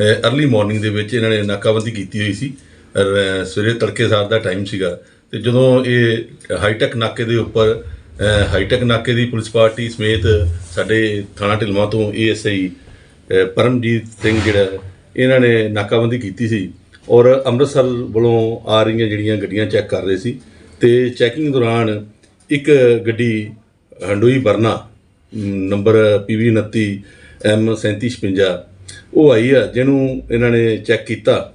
Early morning ਦੇ ਵਿੱਚ ਇਹਨਾਂ ਨੇ ਨਾਕਾਬੰਦੀ ਕੀਤੀ ਹੋਈ ਸੀ। ਸਵੇਰੇ ਤੜਕੇ ਸਾਰ ਦਾ ਟਾਈਮ ਸੀਗਾ। ਤੇ ਜਦੋਂ ਇਹ ਹਾਈਟੈਕ ਨਾਕੇ ਦੇ ਉੱਪਰ ਹਾਈਟੈਕ ਨਾਕੇ ਦੀ ਪੁਲਿਸ ਪਾਰਟੀ ਸਮੇਤ ਸਾਡੇ ਥਾਣਾ ਢਿਲਵਾਂ ਤੋਂ ਏਐਸਆਈ ਪਰਮਜੀਤ ਸਿੰਘ ਜਿਹੜਾ ਇਹਨਾਂ ਨੇ ਨਾਕਾਬੰਦੀ ਕੀਤੀ ਸੀ ਔਰ ਅੰਮ੍ਰਿਤਸਰ ਵੱਲੋਂ ਆ ਰਹੀਆਂ ਜਿਹੜੀਆਂ ਗੱਡੀਆਂ ਚੈੱਕ ਕਰ ਰਹੇ ਸੀ ਤੇ ਚੈਕਿੰਗ ਦੌਰਾਨ ਇੱਕ ਗੱਡੀ ਹੰਡੋਈ ਵਰਨਾ ਮ, ਨੰਬਰ PV 29 M 3756 ਉਹ ਆਈ ਆ, ਜਿਹਨੂੰ ਇਹਨਾਂ ਨੇ ਚੈੱਕ ਕੀਤਾ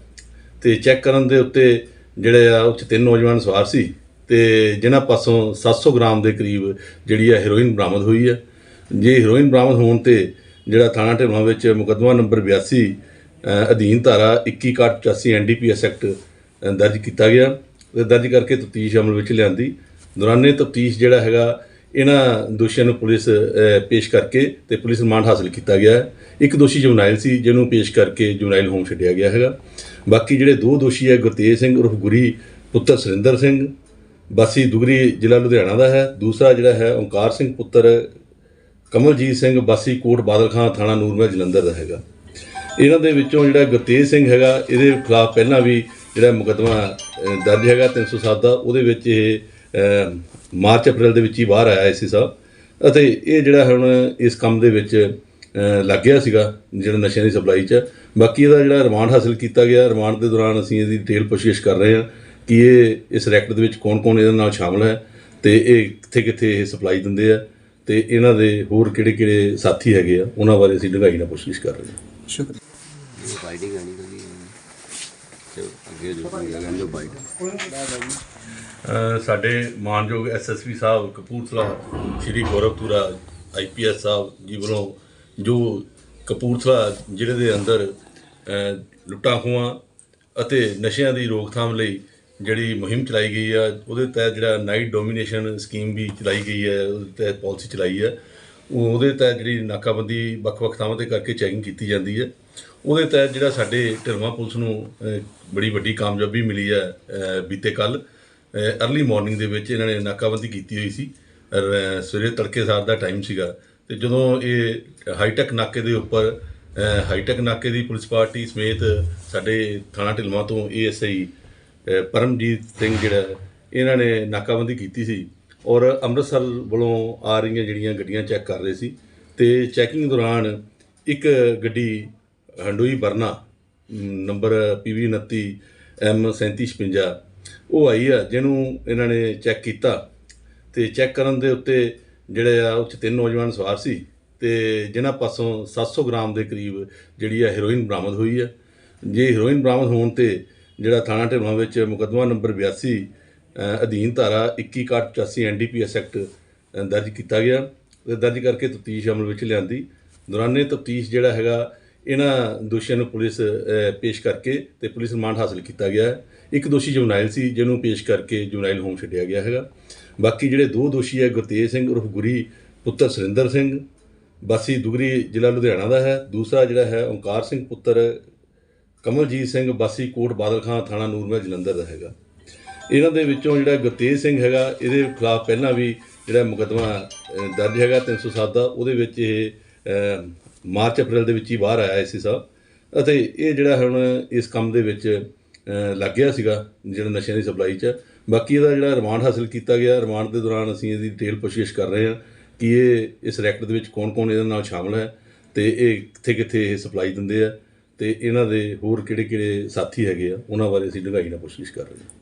ਤੇ ਚੈੱਕ ਕਰਨ ਦੇ ਉੱਤੇ ਜਿਹੜੇ ਆ, ਉਹ 'ਚ ਤਿੰਨ ਨੌਜਵਾਨ ਸਵਾਰ ਸੀ ਤੇ ਜਿਹਨਾਂ ਪਾਸੋਂ 700 ਗ੍ਰਾਮ ਦੇ ਕਰੀਬ ਜਿਹੜੀ ਆ ਹੈਰੋਇਨ ਬਰਾਮਦ ਹੋਈ ਆ। ਜੇ ਹੈਰੋਇਨ ਬਰਾਮਦ ਹੋਣ ਤੇ ਜਿਹੜਾ ਥਾਣਾ ਢਿਲਵਾਂ ਵਿੱਚ ਮੁਕੱਦਮਾ ਨੰਬਰ 82 ਅਧੀਨ ਧਾਰਾ 2185 ਐਨਡੀਪੀਐਸ ਐਕਟ ਦਰਜ ਕੀਤਾ ਗਿਆ ਤੇ ਦਰਜ ਕਰਕੇ ਤਫਤੀਸ਼ ਅਮਲ ਵਿੱਚ ਲਿਆਂਦੀ। ਦੌਰਾਨੇ ਤਫਤੀਸ਼ ਜਿਹੜਾ ਹੈਗਾ ਇਹਨਾਂ ਦੋਸ਼ੀਆਂ ਨੂੰ ਪੁਲਿਸ ਪੇਸ਼ ਕਰਕੇ ਤੇ ਪੁਲਿਸ ਰਿਮਾਂਡ ਹਾਸਲ ਕੀਤਾ ਗਿਆ ਹੈ। ਇੱਕ ਦੋਸ਼ੀ ਜੁਨਾਇਲ ਸੀ, ਜਿਹਨੂੰ ਪੇਸ਼ ਕਰਕੇ ਜੁਨਾਇਲ ਹੋਮ ਛੱਡਿਆ ਗਿਆ ਹੈਗਾ। ਬਾਕੀ ਜਿਹੜੇ ਦੋ ਦੋਸ਼ੀ ਹੈ, ਗੁਰਤੇਜ ਸਿੰਘ ਉਰਫ ਗੁਰੀ, ਪੁੱਤਰ ਸੁਰਿੰਦਰ ਸਿੰਘ ਬਾਸੀ ਦੁਗਰੀ ਜ਼ਿਲ੍ਹਾ ਲੁਧਿਆਣਾ ਦਾ ਹੈ। ਦੂਸਰਾ ਜਿਹੜਾ ਹੈ, ਓਂਕਾਰ ਸਿੰਘ ਪੁੱਤਰ, ਕਮਲਜੀਤ ਸਿੰਘ ਬਾਸੀ ਕੋਟ ਬਾਦਲ ਖਾਂ ਥਾਣਾ ਨੂਰਮਹਿਲ, ਜਲੰਧਰ ਦਾ ਹੈਗਾ। ਇਹਨਾਂ ਦੇ ਵਿੱਚੋਂ ਜਿਹੜਾ ਗੁਰਤੇਜ ਸਿੰਘ ਹੈਗਾ, ਇਹਦੇ ਖਿਲਾਫ ਪਹਿਲਾਂ ਵੀ ਜਿਹੜਾ ਮੁਕੱਦਮਾ ਦਰਜ ਹੈਗਾ 307 ਦਾ। ਉਹਦੇ ਵਿੱਚ ਇਹ ਮਾਰਚ ਅਪ੍ਰੈਲ ਦੇ ਵਿੱਚ ਹੀ ਬਾਹਰ ਆਇਆ ਸੀ ਸਾਹਿਬ। ਅਤੇ ਇਹ ਜਿਹੜਾ ਹੁਣ ਇਸ ਕੰਮ ਦੇ ਵਿੱਚ ਲੱਗ ਗਿਆ ਸੀਗਾ ਜਿਹੜਾ ਨਸ਼ਿਆਂ ਦੀ ਸਪਲਾਈ 'ਚ। ਬਾਕੀ ਇਹਦਾ ਜਿਹੜਾ ਰਿਮਾਂਡ ਹਾਸਲ ਕੀਤਾ ਗਿਆ ਰਿਮਾਂਡ ਦੇ ਦੌਰਾਨ ਅਸੀਂ ਇਹਦੀ ਡਿਟੇਲ ਪੁੱਛਗਿੱਛ ਕਰ ਰਹੇ ਹਾਂ ਕਿ ਇਹ ਇਸ ਰੈਕਟ ਦੇ ਵਿੱਚ ਕੌਣ-ਕੌਣ ਇਹਦੇ ਨਾਲ ਸ਼ਾਮਲ ਹੈ ਤੇ ਇਹ ਕਿੱਥੇ-ਕਿੱਥੇ ਇਹ ਸਪਲਾਈ ਦਿੰਦੇ ਆ ਤੇ ਇਹਨਾਂ ਦੇ ਹੋਰ ਕਿਹੜੇ-ਕਿਹੜੇ ਸਾਥੀ ਹੈਗੇ ਆ ਉਹਨਾਂ ਬਾਰੇ ਅਸੀਂ ਡੂੰਘਾਈ ਨਾਲ ਪੁੱਛਗਿੱਛ ਕਰ ਰਹੇ ਹਾਂ। ਸ਼ੁਕਰੀਆ। ਬਾਈਟਿੰਗ ਆਣੀ ਕਦੀ ਤੇ ਅੱਗੇ ਜੋ ਕੋਈ ਜੋ ਬਾਈਟ ਸਾਡੇ ਮਾਨਯੋਗ ਐਸਐਸਪੀ ਸਾਹਿਬ, ਕਪੂਰਥਲਾ ਸ਼੍ਰੀ ਗੌਰਵਪੁਰਾ ਆਈਪੀਐਸ ਸਾਹਿਬ ਜੀ ਵੱਲੋਂ ਜੋ ਕਪੂਰਥਲਾ ਜ਼ਿਲ੍ਹੇ ਦੇ ਅੰਦਰ ਲੁੱਟਾਂ ਖੋਹਾਂ ਅਤੇ ਨਸ਼ਿਆਂ ਦੀ ਰੋਕਥਾਮ ਲਈ ਜਿਹੜੀ ਮੁਹਿੰਮ ਚਲਾਈ ਗਈ ਆ, ਉਹਦੇ ਤਹਿਤ ਜਿਹੜਾ ਨਾਈਟ ਡੋਮੀਨੇਸ਼ਨ ਸਕੀਮ ਵੀ ਚਲਾਈ ਗਈ ਹੈ, ਉਹਦੇ ਤਹਿਤ ਪਾਲਿਸੀ ਚਲਾਈ ਹੈ, ਉਹ- ਉਹਦੇ ਤਹਿਤ ਜਿਹੜੀ ਨਾਕਾਬੰਦੀ ਵੱਖ-ਵੱਖ ਥਾਵਾਂ ਤੇ ਕਰਕੇ ਚੈਕਿੰਗ ਕੀਤੀ ਜਾਂਦੀ ਹੈ। ਉਹਦੇ ਤਹਿਤ ਜਿਹੜਾ ਸਾਡੇ ਢਿਲਵਾਂ ਪੁਲਿਸ ਨੂੰ ਬੜੀ ਵੱਡੀ ਕਾਮਯਾਬੀ ਮਿਲੀ ਹੈ ਬੀਤੇ ਕੱਲ ਅਰਲੀ ਮਾਰਨਿੰਗ ਦੇ ਵਿੱਚ ਇਹਨਾਂ ਨੇ ਨਾਕਾਬੰਦੀ ਕੀਤੀ ਹੋਈ ਸੀ। ਸਵੇਰੇ ਤੜਕੇ ਸਾਰ ਦਾ ਟਾਈਮ ਸੀਗਾ। ਤੇ ਜਦੋਂ ਇਹ ਹਾਈਟੈਕ ਨਾਕੇ ਦੇ ਉੱਪਰ ਹਾਈਟੈਕ ਨਾਕੇ ਦੀ ਪੁਲਿਸ ਪਾਰਟੀ ਸਮੇਤ ਸਾਡੇ ਥਾਣਾ ਢਿਲਵਾਂ ਤੋਂ ਏਐਸਆਈ ਪਰਮਜੀਤ ਸਿੰਘ ਜਿਹੜਾ, ਇਹਨਾਂ ਨੇ ਨਾਕਾਬੰਦੀ ਕੀਤੀ ਸੀ। ਔਰ ਅੰਮ੍ਰਿਤਸਰ ਵੱਲੋਂ ਆ ਰਹੀਆਂ ਜਿਹੜੀਆਂ ਗੱਡੀਆਂ ਚੈੱਕ ਕਰ ਰਹੇ ਸੀ। ਤੇ ਚੈਕਿੰਗ ਦੌਰਾਨ ਇੱਕ ਗੱਡੀ ਹੰਡੋਈ ਵਰਨਾ ਮ, ਨੰਬਰ PV 29 M 3756 ਉਹ ਆਈ ਆ ਜਿਹਨੂੰ ਇਹਨਾਂ ਨੇ ਚੈੱਕ ਕੀਤਾ ਤੇ ਚੈੱਕ ਕਰਨ ਦੇ ਉੱਤੇ ਜਿਹੜੇ ਆ ਉਹ 'ਚ ਤਿੰਨ ਨੌਜਵਾਨ ਸਵਾਰ ਸੀ ਤੇ ਜਿਨ੍ਹਾਂ ਪਾਸੋਂ 700 ਗ੍ਰਾਮ ਦੇ ਕਰੀਬ ਜਿਹੜੀ ਆ ਹੈਰੋਇਨ ਬਰਾਮਦ ਹੋਈ ਆ। ਜੇ ਹੈਰੋਇਨ ਬਰਾਮਦ ਹੋਣ ਤੇ ਜਿਹੜਾ ਥਾਣਾ ਢਿਲਵਾਂ ਵਿੱਚ ਮੁਕੱਦਮਾ ਨੰਬਰ 82 ਅਧੀਨ ਧਾਰਾ 2185 ਐਨਡੀਪੀਐਸ ਐਕਟ ਦਰਜ ਕੀਤਾ ਗਿਆ ਤੇ ਦਰਜ ਕਰਕੇ ਤਫਤੀਸ਼ ਅਮਲ ਵਿੱਚ ਲਿਆਂਦੀ। ਦੌਰਾਨੇ ਤਫਤੀਸ਼ ਜਿਹੜਾ ਹੈਗਾ ਇਹਨਾਂ ਦੋਸ਼ੀਆਂ ਨੂੰ ਪੁਲਿਸ ਪੇਸ਼ ਕਰਕੇ ਤੇ ਪੁਲਿਸ ਰਿਮਾਂਡ ਹਾਸਲ ਕੀਤਾ ਗਿਆ ਹੈ। ਇੱਕ ਦੋਸ਼ੀ ਜੁਨਾਇਲ ਸੀ, ਜਿਹਨੂੰ ਪੇਸ਼ ਕਰਕੇ ਜੁਨਾਇਲ ਹੋਮ ਛੱਡਿਆ ਗਿਆ ਹੈਗਾ। ਬਾਕੀ ਜਿਹੜੇ ਦੋ ਦੋਸ਼ੀ ਹੈ, ਗੁਰਤੇਜ ਸਿੰਘ ਉਰਫ ਗੁਰੀ ਪੁੱਤਰ ਸੁਰਿੰਦਰ ਸਿੰਘ ਬਾਸੀ ਦੁਗਰੀ ਜ਼ਿਲ੍ਹਾ ਲੁਧਿਆਣਾ ਦਾ ਹੈ। ਦੂਸਰਾ ਜਿਹੜਾ ਹੈ, ਓਂਕਾਰ ਸਿੰਘ ਪੁੱਤਰ ਕਮਲਜੀਤ ਸਿੰਘ ਬਾਸੀ ਕੋਟ ਬਾਦਲ ਖਾਂ ਥਾਣਾ ਨੂਰਮਹਿਲ, ਜਲੰਧਰ ਦਾ ਹੈਗਾ। ਇਹਨਾਂ ਦੇ ਵਿੱਚੋਂ ਜਿਹੜਾ ਗੁਰਤੇਜ ਸਿੰਘ ਹੈਗਾ, ਇਹਦੇ ਖਿਲਾਫ ਪਹਿਲਾਂ ਵੀ ਜਿਹੜਾ ਮੁਕੱਦਮਾ ਦਰਜ ਹੈਗਾ 307 ਦਾ। ਉਹਦੇ ਵਿੱਚ ਇਹ ਮਾਰਚ ਅਪ੍ਰੈਲ ਦੇ ਵਿੱਚ ਹੀ ਬਾਹਰ ਆਇਆ ਸੀ ਸਾਹਿਬ। ਅਤੇ ਇਹ ਜਿਹੜਾ ਹੁਣ ਇਸ ਕੰਮ ਦੇ ਵਿੱਚ ਲੱਗ ਗਿਆ ਸੀਗਾ, ਜਿਹੜਾ ਨਸ਼ਿਆਂ ਦੀ ਸਪਲਾਈ 'ਚ। ਬਾਕੀ ਇਹਦਾ ਜਿਹੜਾ ਰਿਮਾਂਡ ਹਾਸਲ ਕੀਤਾ ਗਿਆ, ਰਿਮਾਂਡ ਦੇ ਦੌਰਾਨ ਅਸੀਂ ਇਹਦੀ ਡਿਟੇਲ ਪੁੱਛਗਿੱਛ ਕਰ ਰਹੇ ਹਾਂ ਕਿ ਇਹ ਇਸ ਰੈਕਟ ਦੇ ਵਿੱਚ ਕੌਣ-ਕੌਣ ਇਹਦੇ ਨਾਲ ਸ਼ਾਮਲ ਹੈ ਤੇ ਇਹ ਕਿੱਥੇ-ਕਿੱਥੇ ਇਹ ਸਪਲਾਈ ਦਿੰਦੇ ਆ ਤੇ ਇਹਨਾਂ ਦੇ ਹੋਰ ਕਿਹੜੇ-ਕਿਹੜੇ ਸਾਥੀ ਹੈਗੇ ਆ, ਉਹਨਾਂ ਬਾਰੇ ਅਸੀਂ ਡੂੰਘਾਈ ਨਾਲ ਪੁੱਛਗਿੱਛ ਕਰ ਰਹੇ ਹਾਂ।